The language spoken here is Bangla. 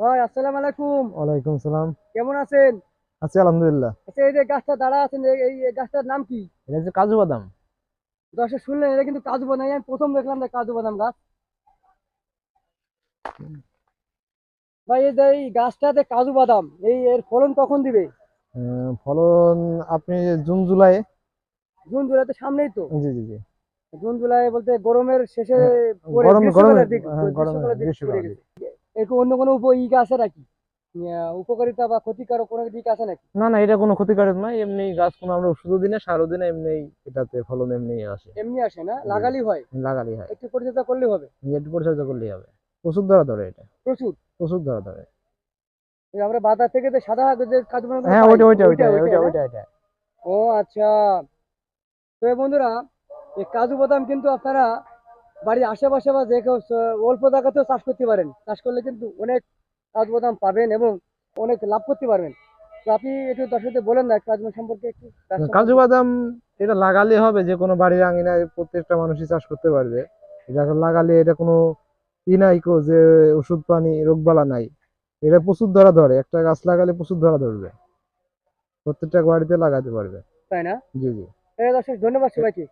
ভাই আসসালামু আলাইকুম। ওয়ালাইকুম সালাম। কেমন আছেন? আছি আলহামদুলিল্লাহ। আচ্ছা এই যে গাছটা দাঁড়া আছেন এই- গাছটার নাম কি? এটা হচ্ছে কাজু বাদাম। দর্শক শুনলেন এটা কিন্তু কাজু বাদাম। আমি প্রথম দেখলাম যে কাজু বাদাম গাছ। ভাই এই যে এই গাছটাতে কাজু বাদাম এই এর ফলন কখন দিবে? ফলন আপনি জুন জুলাই। জুন জুলাইতে সামনেই তো। জি জি জি। জুন জুলাই বলতে গরমের শেষে পরে গরম গ্রীষ্মকালের অন্য কোনো উপ ই আছে নাকি? উপকারিতা বা ক্ষতিকারক কোনো দিক আছে নাকি? না না এটা কোনো ক্ষতিকারক নয়। এমনি গাছ কোনো আমরা ওষুধও দিনে সারও দিনে এমনি এটাতে ফলন এমনি আসে। এমনি আসে না? লাগালি হয়? লাগালি হয়। একটু পরিচর্যা করলে হবে? একটু পরিচর্যা করলেই হবে। প্রচুর ধরা ধরে এটা। প্রচুর? প্রচুর ধরা ধরে। আমরা বাজার থেকে যে সাদা যে কাজু হ্যাঁ ওইটা ওইটা ওইটা ওইটা, ওইটা? ওইটা ও আচ্ছা। তো বন্ধুরা এই কাজু বাদাম কিন্তু আপনারা বাড়ির আশেপাশে বা যে কেউ অল্প জায়গাতেও চাষ করতে পারেন। চাষ করলে কিন্তু অনেক কাজু বাদাম পাবেন এবং অনেক লাভ করতে পারবেন। তো আপনি একটু দর্শকদের বলেন না কাজু সম্পর্কে একটু কাজু বাদাম এটা লাগালে হবে যে কোনো বাড়ির আঙিনায় প্রত্যেকটা মানুষই চাষ করতে পারবে। এটা লাগালে এটা কোনো ই নাই যে ওষুধ পানি রোগবালা নাই। এটা প্রচুর ধরা ধরে একটা গাছ লাগালে প্রচুর ধরা ধরবে। প্রত্যেকটা বাড়িতে লাগাতে পারবে। তাই না? জি জি। দর্শক ধন্যবাদ সবাইকে।